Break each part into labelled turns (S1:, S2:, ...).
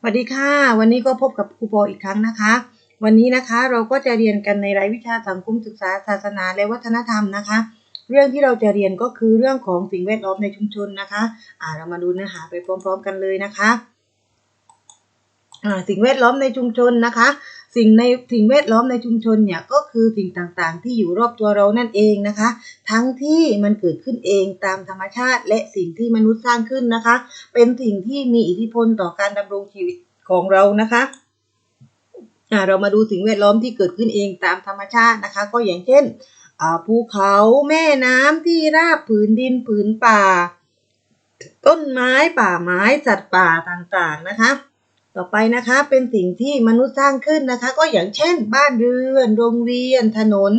S1: สวัสดีค่ะ วันนี้ก็พบกับครูปออีกครั้งนะคะ วันนี้นะคะเราก็จะเรียนกันในรายวิชาสังคมศึกษาศาสนาและวัฒนธรรมนะคะ เรื่องที่เราจะเรียนก็คือเรื่องของสิ่งแวดล้อมในชุมชนนะคะอ่าเรามาดูเนื้อหาไปพร้อม ๆ กันเลยนะคะอ่าสิ่งแวดล้อมในชุมชนนะคะ สิ่งในสิ่งแวดล้อมในชุมชนเนี่ยก็คือสิ่งต่างๆ ที่อยู่รอบตัวเรานั่นเองนะคะ ทั้งที่มันเกิดขึ้นเองตามธรรมชาติ และสิ่งที่มนุษย์สร้างขึ้นนะคะ เป็นสิ่งที่มีอิทธิพลต่อการดำรงชีวิตของเรานะคะอ่าเรามาดูสิ่งแวดล้อมที่เกิดขึ้นเองตามธรรมชาตินะคะ ก็อย่างเช่นอ่าภูเขาแม่น้ำที่ราบผืนดินผืนป่า ต้นไม้ป่าไม้สัตว์ป่าต่างๆนะคะ ต่อไปนะคะเป็นสิ่งที่มนุษย์สร้างขึ้นนะคะ ก็อย่างเช่น บ้านเรือนโรงเรียน ถนน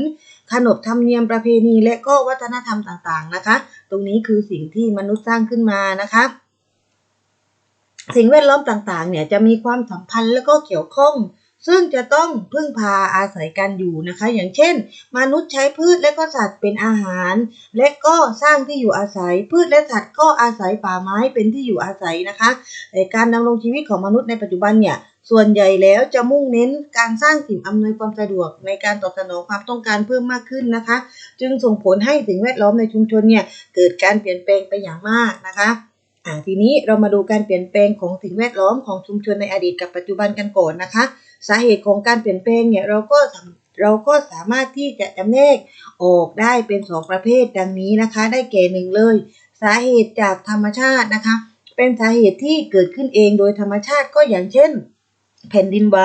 S1: ขนบธรรมเนียมประเพณี และก็วัฒนธรรมต่างๆนะคะ ตรงนี้คือสิ่งที่มนุษย์สร้างขึ้นมานะคะ สิ่งแวดล้อมต่างๆเนี่ยจะมีความสัมพันธ์และก็เกี่ยวข้อง ซึ่งจะต้องพึ่งพาอาศัยกันอยู่นะคะ อย่างเช่น มนุษย์ใช้พืชและก็สัตว์เป็นอาหาร และก็สร้างที่อยู่อาศัย พืชและสัตว์ก็อาศัยป่าไม้เป็นที่อยู่อาศัยนะคะแต่การดำรงชีวิตของมนุษย์ในปัจจุบันเนี่ยส่วนใหญ่แล้วจะมุ่งเน้นการสร้างสิ่งอำนวยความสะดวกในการตอบสนองความต้องการเพิ่มมากขึ้นนะคะ จึงส่งผลให้สิ่งแวดล้อมในชุมชนเนี่ยเกิดการเปลี่ยนแปลงไปอย่างมากนะคะทีนี้เรามาดูการเปลี่ยนแปลงของสิ่งแวดล้อมของชุมชนในอดีตกับปัจจุบันกันก่อนนะคะ สาเหตุของการเปลี่ยนแปลงเนี่ยเราก็เราก็สามารถที่จะจำแนกออกได้เป็นสองประเภทดังนี้นะคะ ได้แก่หนึ่งเลย สาเหตุจากธรรมชาตินะคะ เป็นสาเหตุที่เกิดขึ้นเองโดยธรรมชาติก็อย่างเช่น แผ่นดินไหว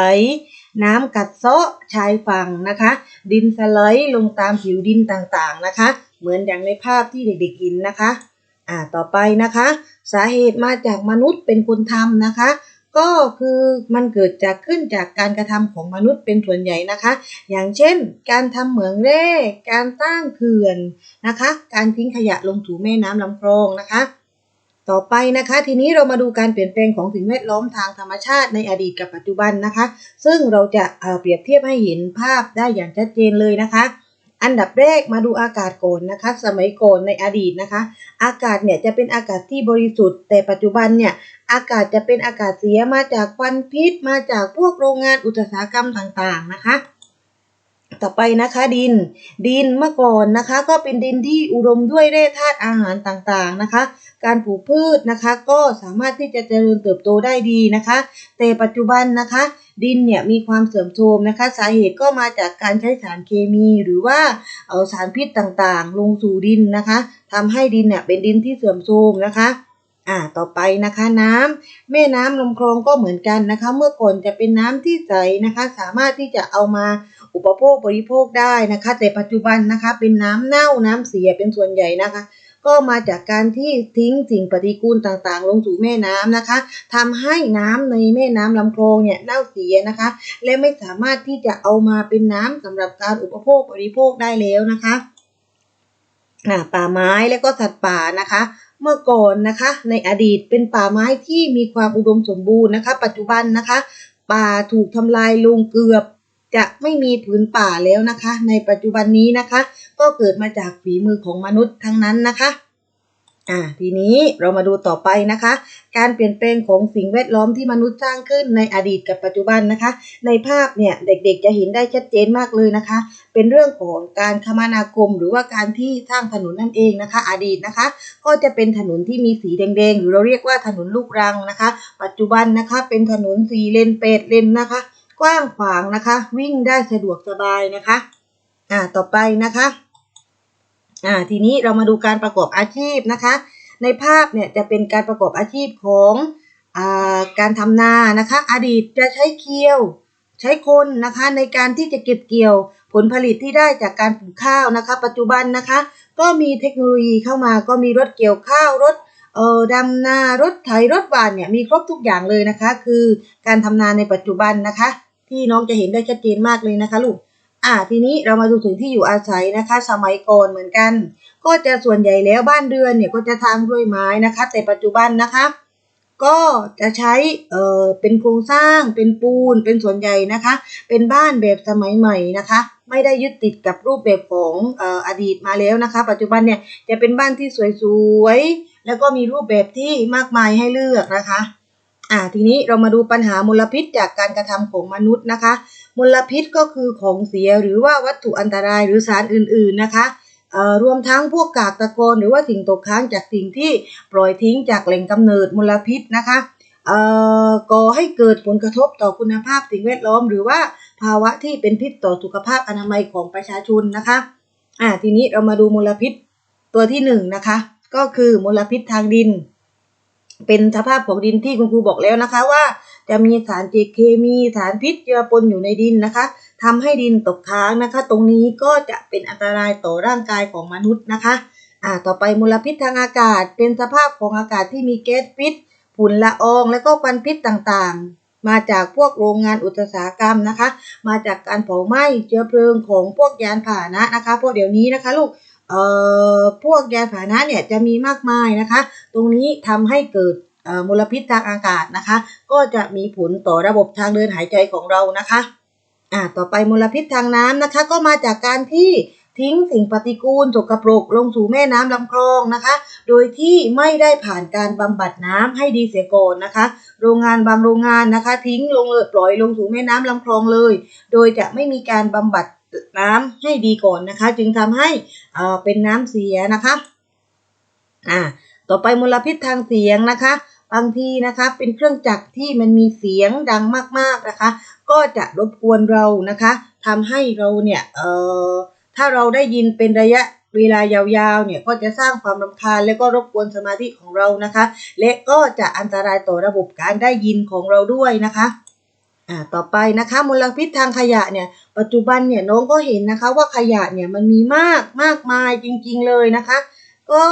S1: น้ำกัดเซาะชายฝั่งนะคะ ดินสไลด์ลงตามผิวดินต่างๆนะคะ เหมือนอย่างในภาพที่เด็กๆเห็นนะคะ อ่าต่อไปนะคะ สาเหตุมาจากมนุษย์เป็นคนทำนะคะ ก็คือมันเกิดจากขึ้นจากการกระทำของมนุษย์เป็นส่วนใหญ่นะคะ อย่างเช่น การทำเหมืองแร่ การสร้างเขื่อนนะคะ การทิ้งขยะลงสู่แม่น้ำลำคลองนะคะ ต่อไปนะคะ ทีนี้เรามาดูการเปลี่ยนแปลงของสิ่งแวดล้อมทางธรรมชาติในอดีตกับปัจจุบันนะคะ ซึ่งเราจะเเปรียบเทียบให้เห็นภาพได้อย่างชัดเจนเลยนะคะ อันดับแรกมาดูอากาศก่อนนะคะ สมัยก่อนในอดีตนะคะ อากาศเนี่ยจะเป็นอากาศที่บริสุทธิ์ แต่ปัจจุบันเนี่ยอากาศจะเป็นอากาศเสียมาจากควันพิษ มาจากพวกโรงงานอุตสาหกรรมต่างๆนะคะ ต่อไปนะคะดินดินเมื่อก่อนนะคะ ก็เป็นดินที่อุดมด้วยแร่ธาตุอาหารต่างๆนะคะ การปลูกพืชนะคะ ก็สามารถที่จะเจริญเติบโตได้ดีนะคะ แต่ปัจจุบันนะคะ ดินเนี่ยมีความเสื่อมโทรมนะคะ สาเหตุก็มาจากการใช้สารเคมีหรือว่าเอาสารพิษต่างๆ ลงสู่ดินนะคะทำให้ดินเนี่ยเป็นดินที่เสื่อมโทรมนะคะอ่า ต่อไปนะคะน้ำแม่น้ำลำคลองก็เหมือนกันนะคะ เมื่อก่อนจะเป็นน้ำที่ใสนะคะ สามารถที่จะเอามา อุปโภคบริโภคได้นะคะ แต่ปัจจุบันนะคะ เป็นน้ำเน่าน้ำเสียเป็นส่วนใหญ่นะคะ ก็มาจากการที่ทิ้งสิ่งปฏิกูลต่างๆ ลงสู่แม่น้ำนะคะทำให้น้ำในแม่น้ำลำคลองเนี่ยเน่าเสียนะคะ และไม่สามารถที่จะเอามาเป็นน้ำสำหรับการอุปโภคบริโภคได้แล้วนะคะป่าไม้และก็สัตว์ป่านะคะเมื่อก่อนนะคะ ในอดีตเป็นป่าไม้ที่มีความอุดมสมบูรณ์นะคะ ปัจจุบันนะคะ ป่าถูกทำลายลงเกือบ จะไม่มีผืนป่าแล้วนะคะ ในปัจจุบันนี้นะคะ ก็เกิดมาจากฝีมือของมนุษย์ทั้งนั้นนะคะอ่าทีนี้เรามาดูต่อไปนะคะ การเปลี่ยนแปลงของสิ่งแวดล้อมที่มนุษย์สร้างขึ้นในอดีตกับปัจจุบันนะคะ ในภาพเนี่ยเด็กๆจะเห็นได้ชัดเจนมากเลยนะคะ เป็นเรื่องของการคมนาคม หรือว่าการที่สร้างถนนนั่นเองนะคะ อดีตนะคะ ก็จะเป็นถนนที่มีสีแดงๆหรือเราเรียกว่าถนนลูกรังนะคะ ปัจจุบันนะคะ เป็นถนนสีเลนเปดเลนนะคะ กว้างขวางนะคะ วิ่งได้สะดวกสบายนะคะ อ่าต่อไปนะคะอ่าทีนี้เรามาดูการประกอบอาชีพนะคะ ในภาพเนี่ยจะเป็นการประกอบอาชีพของอ่าการทำนานะคะ อดีตจะใช้เคียวใช้คนนะคะในการที่จะเก็บเกี่ยวผลผลิตที่ได้จากการปลูกข้าวนะคะ ปัจจุบันนะคะ ก็มีเทคโนโลยีเข้ามาก็มีรถเกี่ยวข้าวรถเอ่อดำนารถไถรถหวานเนี่ยมีครบทุกอย่างเลยนะคะ คือการทำนาในปัจจุบันนะคะ ที่น้องจะเห็นได้ชัดเจนมากเลยนะคะลูกอ่าทีนี้เรามาดูถึงที่อยู่อาศัยนะคะ สมัยก่อนเหมือนกัน ก็จะส่วนใหญ่แล้วบ้านเรือนเนี่ยก็จะทางด้วยไม้นะคะ แต่ปัจจุบันนะคะ ก็จะใช้เอ่อเป็นโครงสร้างเป็นปูน เป็นส่วนใหญ่นะคะ เป็นบ้านแบบสมัยใหม่นะคะ ไม่ได้ยึดติดกับรูปแบบของเอ่ออดีตมาแล้วนะคะ ปัจจุบันเนี่ยจะเป็นบ้านที่สวยๆแล้วก็มีรูปแบบที่มากมายให้เลือกนะคะ อ่าทีนี้เรามาดูปัญหามลพิษจากการกระทำของมนุษย์นะคะ มลพิษก็คือของเสียหรือว่าวัตถุอันตรายหรือสารอื่นๆนะคะเอ่อรวมทั้งพวกกากตะกอนหรือว่าสิ่งตกค้างจากสิ่งที่ปล่อยทิ้งจากแหล่งกำเนิดมลพิษนะคะเอ่อก่อให้เกิดผลกระทบต่อคุณภาพสิ่งแวดล้อม หรือว่าภาวะที่เป็นพิษต่อสุขภาพอนามัยของประชาชนนะคะอ่าทีนี้เรามาดูมลพิษตัวที่หนึ่งนะคะก็คือมลพิษทางดิน เป็นสภาพของดินที่คุณครูบอกแล้วนะคะว่าจะมีสารเจเคมีสารพิษเจือปนอยู่ในดินนะคะทำให้ดินตกค้างนะคะ ตรงนี้ก็จะเป็นอันตรายต่อร่างกายของมนุษย์นะคะอ่าต่อไปมลพิษทางอากาศ เป็นสภาพของอากาศที่มีแก๊สพิษฝุ่นละออง และก็ควันพิษต่างๆ มาจากพวกโรงงานอุตสาหกรรมนะคะ มาจากการเผาไหม้เชื้อเพลิงของพวกยานพาหนะนะคะเพราะเดี๋ยวนี้นะคะ ลูก เอ่อพวกยานพาหนะเนี่ยจะมีมากมายนะคะ ตรงนี้ทำให้เกิดเอ่อมลพิษทางอากาศนะคะ ก็จะมีผลต่อระบบทางเดินหายใจของเรานะคะอ่าต่อไปมลพิษทางน้ำนะคะ ก็มาจากการที่ทิ้งสิ่งปฏิกูลสกปรกลงสู่แม่น้ำลำคลองนะคะ โดยที่ไม่ได้ผ่านการบำบัดน้ำให้ดีเสียก่อนนะคะ โรงงานบางโรงงานนะคะ ทิ้งลงเลยปล่อยลงสู่แม่น้ำลำคลองเลย โดยจะไม่มีการบำบัด น้ำให้ดีก่อนนะคะ จึงทำให้เอ่อเป็นน้ำเสียนะคะอ่าต่อไปมลพิษทางเสียงนะคะ บางทีนะคะเป็นเครื่องจักรที่มันมีเสียงดังมากๆนะคะ ก็จะรบกวนเรานะคะทำให้เราเนี่ยเอ่อถ้าเราได้ยินเป็นระยะเวลายาวๆเนี่ยก็จะสร้างความรำคาญและก็รบกวนสมาธิของเรานะคะ และก็จะอันตรายต่อระบบการได้ยินของเราด้วยนะคะ อ่าต่อไปนะคะมลพิษทางขยะเนี่ยปัจจุบันเนี่ยน้องก็เห็นนะคะว่าขยะเนี่ยมันมีมากมากมายจริงๆเลยนะคะ ก็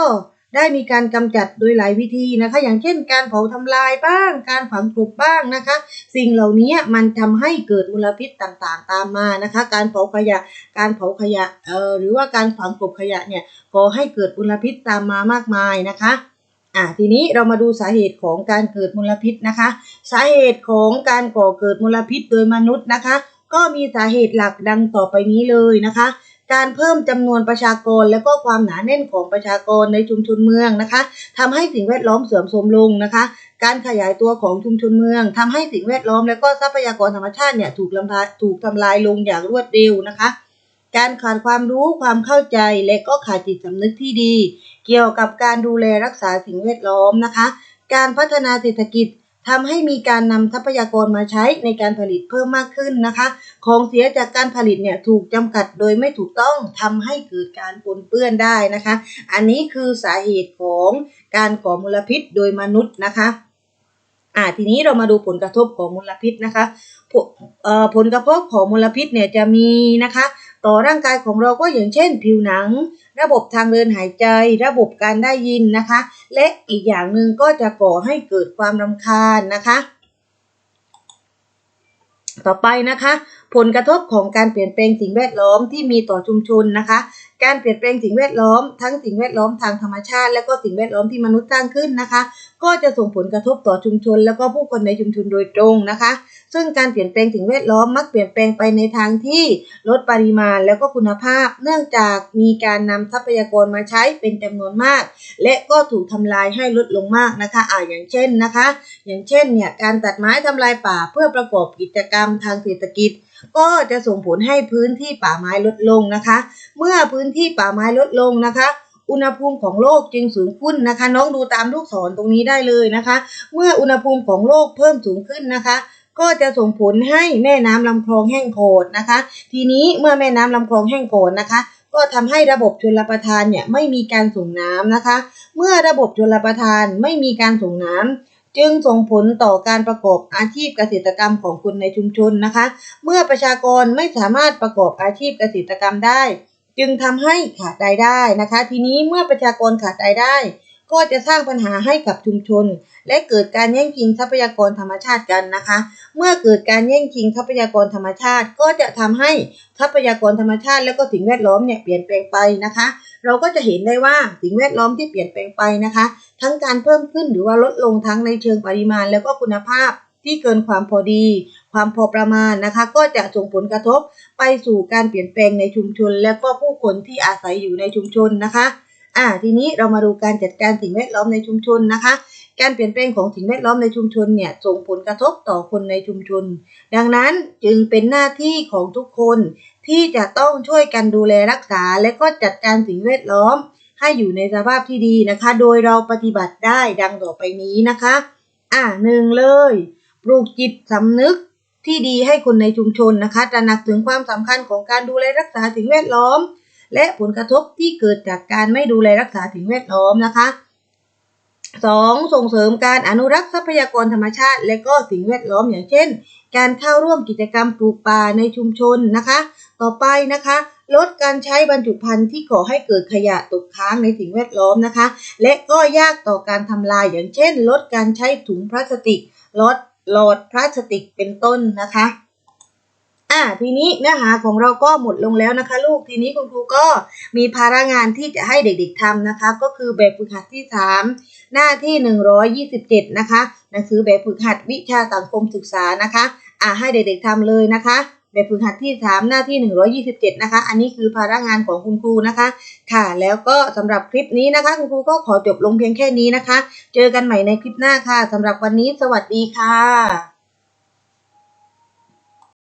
S1: ได้มีการกำจัดโดยหลายวิธีนะคะ อย่างเช่นการเผาทำลายบ้าง การฝังกลบบ้างนะคะ สิ่งเหล่านี้มันทำให้เกิดมลพิษต่างๆ ตามมานะคะ การเผาขยะ การเผาขยะเอ่อหรือว่าการฝังกลบขยะเนี่ยก่อให้เกิดมลพิษตามมามากมายนะคะ อ่าทีนี้เรามาดูสาเหตุของการเกิดมลพิษนะคะ สาเหตุของการก่อเกิดมลพิษโดยมนุษย์นะคะ ก็มีสาเหตุหลักดังต่อไปนี้เลยนะคะ การเพิ่มจำนวนประชากรและก็ความหนาแน่นของประชากรในชุมชนเมืองนะคะทำให้สิ่งแวดล้อมเสื่อมโทรมลงนะคะ การขยายตัวของชุมชนเมืองทำให้สิ่งแวดล้อมและก็ทรัพยากรธรรมชาติเนี่ยถูกลำลาถูกทำลายลงอย่างรวดเร็วนะคะ การขาดความรู้ความเข้าใจและก็ขาดจิตสำนึกที่ดี เกี่ยวกับการดูแลรักษาสิ่งแวดล้อมนะคะ การพัฒนาเศรษฐกิจทำให้มีการนำทรัพยากรมาใช้ในการผลิตเพิ่มมากขึ้นนะคะ ของเสียจากการผลิตเนี่ยถูกจำกัดโดยไม่ถูกต้องทำให้เกิดการปนเปื้อนได้นะคะ อันนี้คือสาเหตุของการก่อมลพิษโดยมนุษย์นะคะอ่าทีนี้เรามาดูผลกระทบของมลพิษนะคะผลเอ่อผลกระทบของมลพิษเนี่ยจะมีนะคะ ต่อร่างกายของเราก็อย่างเช่น ผิวหนัง ระบบทางเดินหายใจ ระบบการได้ยินนะคะ และอีกอย่างหนึ่งก็จะก่อให้เกิดความรำคาญนะคะ ต่อไปนะคะ ผลกระทบของการเปลี่ยนแปลงสิ่งแวดล้อมที่มีต่อชุมชนนะคะ การเปลี่ยนแปลงสิ่งแวดล้อม ทั้งสิ่งแวดล้อมทางธรรมชาติ และก็สิ่งแวดล้อมที่มนุษย์สร้างขึ้นนะคะ ก็จะส่งผลกระทบต่อชุมชน และก็ผู้คนในชุมชนโดยตรงนะคะ ซึ่งการเปลี่ยนแปลงสิ่งแวดล้อมมักเปลี่ยนแปลงไปในทางที่ลดปริมาณแล้วก็คุณภาพ เนื่องจากมีการนำทรัพยากรมาใช้เป็นจำนวนมาก และก็ถูกทำลายให้ลดลงมากนะคะอ่าอย่างเช่นนะคะ อย่างเช่นเนี่ยการตัดไม้ทำลายป่าเพื่อประกอบกิจกรรมทางเศรษฐกิจก็จะส่งผลให้พื้นที่ป่าไม้ลดลงนะคะ เมื่อพื้นที่ป่าไม้ลดลงนะคะ อุณหภูมิของโลกจึงสูงขึ้นนะคะ น้องดูตามลูกศรตรงนี้ได้เลยนะคะ เมื่ออุณหภูมิของโลกเพิ่มสูงขึ้นนะคะ ก็จะส่งผลให้แม่น้ำลำคลองแห้งโขดนะคะ ทีนี้เมื่อแม่น้ำลำคลองแห้งโขดนะคะ ก็ทำให้ระบบชลประทานเนี่ยไม่มีการส่งน้ำนะคะ เมื่อระบบชลประทานไม่มีการส่งน้ำจึงส่งผลต่อการประกอบอาชีพเกษตรกรรมของคนในชุมชนนะคะ เมื่อประชากรไม่สามารถประกอบอาชีพเกษตรกรรมได้ จึงทำให้ขาดรายได้นะคะ ทีนี้เมื่อประชากรขาดรายได้ ก็จะสร้างปัญหาให้กับชุมชน และเกิดการแย่งชิงทรัพยากรธรรมชาติกันนะคะ เมื่อเกิดการแย่งชิงทรัพยากรธรรมชาติ ก็จะทำให้ทรัพยากรธรรมชาติ และก็สิ่งแวดล้อมเนี่ยเปลี่ยนแปลงไปนะคะ เราก็จะเห็นได้ว่าสิ่งแวดล้อมที่เปลี่ยนแปลงไปนะคะ ทั้งการเพิ่มขึ้นหรือว่าลดลงทั้งในเชิงปริมาณ แล้วก็คุณภาพที่เกินความพอดี ความพอประมาณนะคะ ก็จะส่งผลกระทบไปสู่การเปลี่ยนแปลงในชุมชน และก็ผู้คนที่อาศัยอยู่ในชุมชนนะคะ อ่าทีนี้เรามาดูการจัดการสิ่งแวดล้อมในชุมชนนะคะ การเปลี่ยนแปลงของสิ่งแวดล้อมในชุมชนเนี่ยส่งผลกระทบต่อคนในชุมชน ดังนั้นจึงเป็นหน้าที่ของทุกคนที่จะต้องช่วยกันดูแลรักษา และก็จัดการสิ่งแวดล้อม ให้อยู่ในสภาพที่ดีนะคะ โดยเราปฏิบัติได้ดังต่อไปนี้นะคะ อ่าหนึ่งเลย ปลูกจิตสำนึกที่ดีให้คนในชุมชนนะคะตระหนักถึงความสำคัญของการดูแลรักษาสิ่งแวดล้อม และผลกระทบที่เกิดจากการไม่ดูแลรักษาสิ่งแวดล้อมนะคะ 2. ส่งเสริมการอนุรักษ์ทรัพยากรธรรมชาติ และก็สิ่งแวดล้อมอย่างเช่น การเข้าร่วมกิจกรรมปลูกป่าในชุมชนนะคะ ต่อไปนะคะ ลดการใช้บรรจุภัณฑ์ที่ก่อให้เกิดขยะตกค้างในสิ่งแวดล้อมนะคะ และก็ยากต่อการทำลายอย่างเช่น ลดการใช้ถุงพลาสติกลดหลอดพลาสติกเป็นต้นนะคะ อ่าทีนี้เนื้อหาของเราก็หมดลงแล้วนะคะ ลูกทีนี้คุณครูก็มีภาระงานที่จะให้เด็กๆทำนะคะ ก็คือแบบฝึกหัดที่ 3 หน้าที่ 127 นะคะหนังสือแบบฝึกหัดวิชาสังคมศึกษานะคะอ่าให้เด็กๆทำเลยนะคะแบบฝึกหัดที่ 3 หน้าที่ 127 นะคะ อันนี้คือภาระงานของคุณครูนะคะ ค่ะ แล้วก็สำหรับคลิปนี้นะคะ คุณครูก็ขอจบลงเพียงแค่นี้นะคะ เจอกันใหม่ในคลิปหน้าค่ะสำหรับวันนี้สวัสดีค่ะ